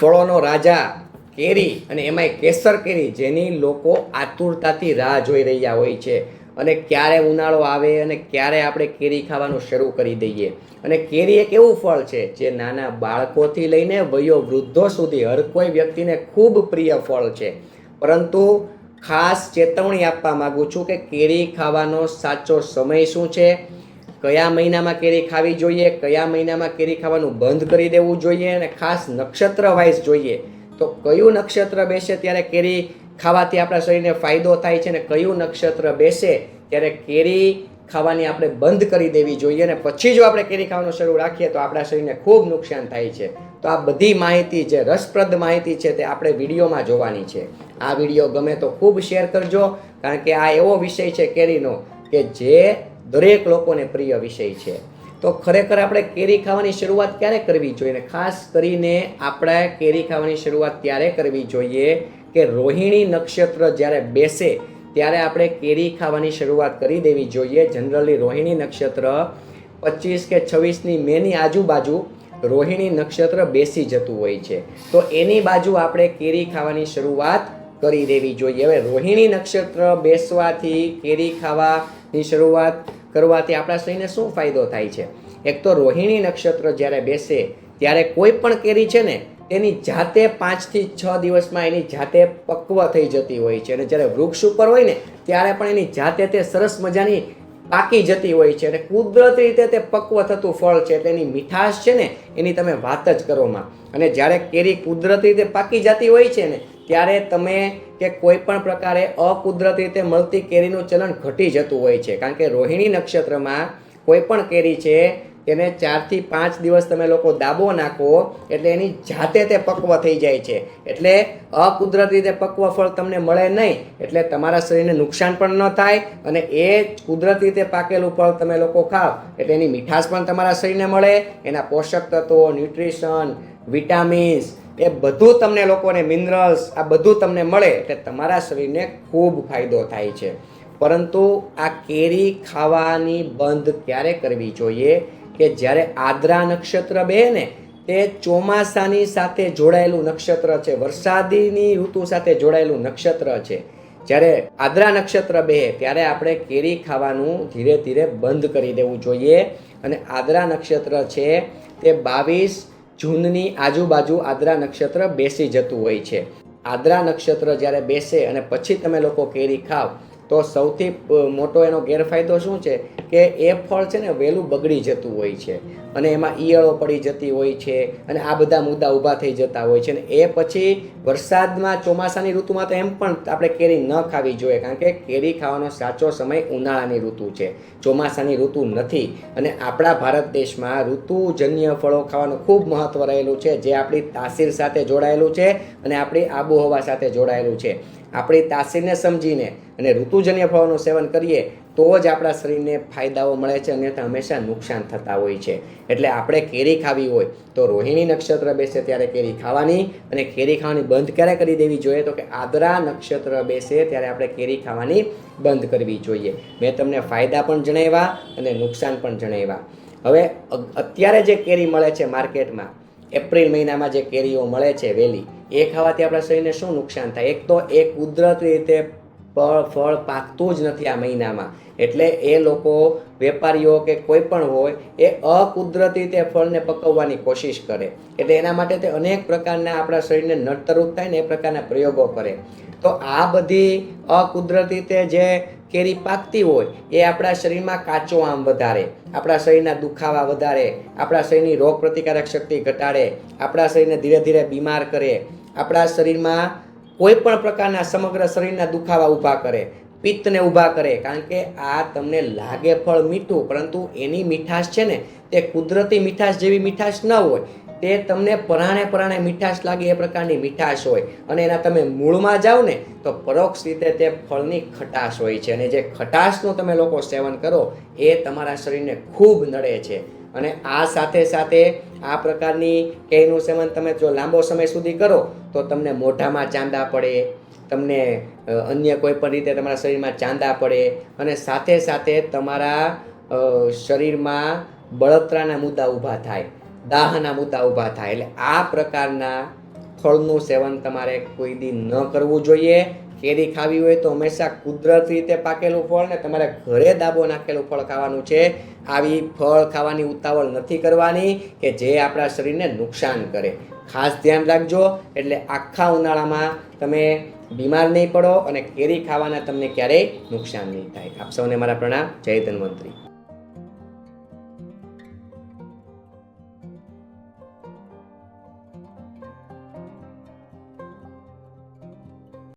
ફળોનો રાજા કેરી અને એમાંય કેસર કેરી જેની લોકો આતુરતાથી રાહ જોઈ રહ્યા હોય છે. અને ક્યારે ઉનાળો આવે અને ક્યારે આપણે કેરી ખાવાનું શરૂ કરી દઈએ. અને કેરી એક એવું ફળ છે જે નાના બાળકોથી લઈને વયો વૃદ્ધો સુધી હર કોઈ વ્યક્તિને ખૂબ પ્રિય ફળ છે. પરંતુ ખાસ ચેતવણી આપવા માગું છું કે કેરી ખાવાનો સાચો સમય શું છે? કયા મહિનામાં કેરી ખાવી જોઈએ, કયા મહિનામાં કેરી ખાવાનું બંધ કરી દેવું જોઈએ અને ખાસ નક્ષત્ર વાઇઝ જોઈએ. તો કયું નક્ષત્ર બેસે ત્યારે કેરી ખાવાથી આપણા શરીરને ફાયદો થાય છે અને કયું નક્ષત્ર બેસે ત્યારે કેરી ખાવાની આપણે બંધ કરી દેવી જોઈએ અને પછી જો આપણે કેરી ખાવાનું શરૂ રાખીએ તો આપણા શરીરને ખૂબ નુકસાન થાય છે. તો આ બધી માહિતી જે રસપ્રદ માહિતી છે તે આપણે વિડીયોમાં જોવાની છે. આ વીડિયો ગમે તો ખૂબ શેર કરજો, કારણ કે આ એવો વિષય છે કેરીનો કે જે દરેક લોકોને પ્રિય વિષય છે. તો ખરેખર આપણે કેરી ખાવાની શરૂઆત ક્યારે કરવી જોઈએ? ખાસ કરીને આપણે કેરી ખાવાની શરૂઆત ત્યારે કરવી જોઈએ કે રોહિણી નક્ષત્ર જ્યારે બેસે ત્યારે આપણે કેરી ખાવાની શરૂઆત કરી દેવી જોઈએ. જનરલી રોહિણી નક્ષત્ર પચીસ કે છવ્વીસની મેની આજુબાજુ રોહિણી નક્ષત્ર બેસી જતું હોય છે. તો એની બાજુ આપણે કેરી ખાવાની શરૂઆત કરી દેવી જોઈએ. હવે રોહિણી નક્ષત્ર બેસવાથી કેરી ખાવાની શરૂઆત કરવાથી આપણા શરીરને શું ફાયદો થાય છે? એક તો રોહિણી નક્ષત્ર જ્યારે બેસે, ત્યારે કોઈ પણ કેરી છે ને તેની જાતે પાંચથી છ દિવસમાં એની જાતે પક્વ થઈ જતી હોય છે. અને જ્યારે વૃક્ષ ઉપર હોય ને, ત્યારે પણ એની જાતે તે સરસ મજાની પાકી જતી હોય છે. અને કુદરતી રીતે તે પક્વ થતું ફળ છે. એટલે એની મીઠાશ છે ને, એની તમે વાત જ કરોમાં અને જ્યારે કેરી કુદરતી રીતે પાકી જતી હોય છે ને ત્યારે તમે કે કોઈ પણ પ્રકારે અકુદરતી રીતે મળતી કેરીનું ચલણ ઘટી જતું હોય છે. કારણ કે રોહિણી નક્ષત્રમાં કોઈ પણ કેરી છે, તેને ચારથી પાંચ દિવસ તમે લોકો દાબો નાખો, એટલે એની જાતે તે પક્વ થઈ જાય છે. એટલે અકુદરતી રીતે પક્વ ફળ તમને મળે નહીં, એટલે તમારા શરીરને નુકસાન પણ ન થાય અને એ કુદરતી રીતે પાકેલું ફળ તમે લોકો ખાવ, એટલે એની મીઠાશ પણ તમારા શરીરને મળે, એના પોષક તત્વો, ન્યુટ્રિશન વિટામિન્સ, એ બધું તમને લોકોને મિનરલ્સ આ બધું તમને મળે એટલે તમારા શરીરને ખૂબ ફાયદો થાય છે. પરંતુ આ કેરી ખાવાની બંધ ક્યારે કરવી જોઈએ? કે જ્યારે આદ્રા નક્ષત્ર બે ને, તે ચોમાસાની સાથે જોડાયેલું નક્ષત્ર છે, વરસાદીની ઋતુ સાથે જોડાયેલું નક્ષત્ર છે. જ્યારે આદ્રા નક્ષત્ર બે, ત્યારે આપણે કેરી ખાવાનું ધીરે ધીરે બંધ કરી દેવું જોઈએ. અને આદ્રા નક્ષત્ર છે, તે બાવીસ જૂનની આજુબાજુ આદ્રા નક્ષત્ર બેસી જતું હોય છે. આદ્રા નક્ષત્ર જ્યારે બેસે અને પછી તમે લોકો કેરી ખાવ, તો સૌથી મોટો એનો ગેરફાયદો શું છે? કે એ ફળ છે ને વહેલું બગડી જતું હોય છે. અને એમાં ઈયળો પડી જતી હોય છે અને આ બધા મુદ્દા ઊભા થઈ જતા હોય છે. અને એ પછી વરસાદમાં ચોમાસાની ઋતુમાં તો એમ પણ આપણે કેરી ન ખાવી જોઈએ, કારણ કે કેરી ખાવાનો સાચો સમય ઉનાળાની ઋતુ છે. ચોમાસાની ઋતુ નથી. અને આપણા ભારત દેશમાં ઋતુજન્ય ફળો ખાવાનું ખૂબ મહત્ત્વ રહેલું છે. જે આપણી તાસીર સાથે જોડાયેલું છે અને આપણી આબોહવા સાથે જોડાયેલું છે. આપણી તાસીરને સમજીને અને ઋતુજન્ય ફળોનું સેવન કરીએ તો જ આપણા શરીરને ફાયદાઓ મળે છે અન્યથા હંમેશા નુકસાન થતા હોય છે. એટલે આપણે કેરી ખાવી હોય તો રોહિણી નક્ષત્ર બેસે ત્યારે કેરી ખાવાની અને કેરી ખાવાની બંધ ક્યારે કરી દેવી જોઈએ? તો કે આદરા નક્ષત્ર બેસે ત્યારે આપણે કેરી ખાવાની બંધ કરવી જોઈએ. મેં તમને ફાયદા પણ જણાવ્યા અને નુકસાન પણ જણાવ્યા. હવે અત્યારે જે કેરી મળે છે માર્કેટમાં, એપ્રિલ મહિનામાં જે કેરીઓ મળે છે વહેલી એ ખાવાથી આપણા શરીરને શું નુકસાન થાય? એક તો એ કુદરતી રીતે ફળ ફળ પાકતું જ નથી આ મહિનામાં. એટલે એ લોકો, વેપારીઓ કે કોઈ પણ હોય, એ અકુદરતી તે ફળને પકવવાની કોશિશ કરે. એટલે એના માટે તે અનેક પ્રકારના આપણા શરીરને નડતરૂપ થાય ને એ પ્રકારના પ્રયોગો કરે. તો આ બધી અકુદરતી તે જે કેરી પાકતી હોય, એ આપણા શરીરમાં કાચો આમ વધારે, આપણા શરીરના દુખાવા વધારે, આપણા શરીરની રોગ પ્રતિકારક શક્તિ ઘટાડે, આપણા શરીરને ધીરે ધીરે બીમાર કરે, આપણા શરીરમાં કોઈ પણ પ્રકારના સમગ્ર શરીરના દુખાવા ઊભા કરે, પિત્તને ઊભા કરે, કારણ કે આ તમને લાગે ફળ મીઠું, પરંતુ એની મીઠાશ છે ને, તે કુદરતી મીઠાશ જેવી મીઠાશ ન હોય. તે તમને પરાણે પરાણે મીઠાશ લાગે, એ પ્રકારની મીઠાશ હોય. અને એના તમે મૂળમાં જાઓ ને, તો પરોક્ષ રીતે તે ફળની ખટાશ હોય છે. અને જે ખટાશનું તમે લોકો સેવન કરો, એ તમારા શરીરને ખૂબ નડે છે. અને આ સાથે સાથે આ પ્રકારની કેયનું સેવન તમે જો લાંબો સમય સુધી કરો, તો તમને મોઢામાં ચાંદા પડે, તમને અન્ય કોઈ પણ રીતે તમારા શરીરમાં ચાંદા પડે અને સાથે સાથે તમારા શરીરમાં બળતરાના મુદ્દા ઊભા થાય, દાહના મુદ્દા ઊભા થાય. એટલે આ પ્રકારના ફળનું સેવન તમારે કોઈ દી ન કરવું જોઈએ. કેરી ખાવી હોય તો હંમેશા કુદરતી રીતે પાકેલું ફળ ને તમારે ઘરે દાબો નાખેલું ફળ ખાવાનું છે. આવી ફળ ખાવાની ઉતાવળ નથી કરવાની કે જે આપણા શરીરને નુકસાન કરે. ખાસ ધ્યાન રાખજો, એટલે આખા ઉનાળામાં તમે બીમાર નહીં પડો અને કેરી ખાવાના તમને ક્યારેય નુકસાન નહીં થાય. આપ સૌને મારા પ્રણામ. જય ધન્વંતરી.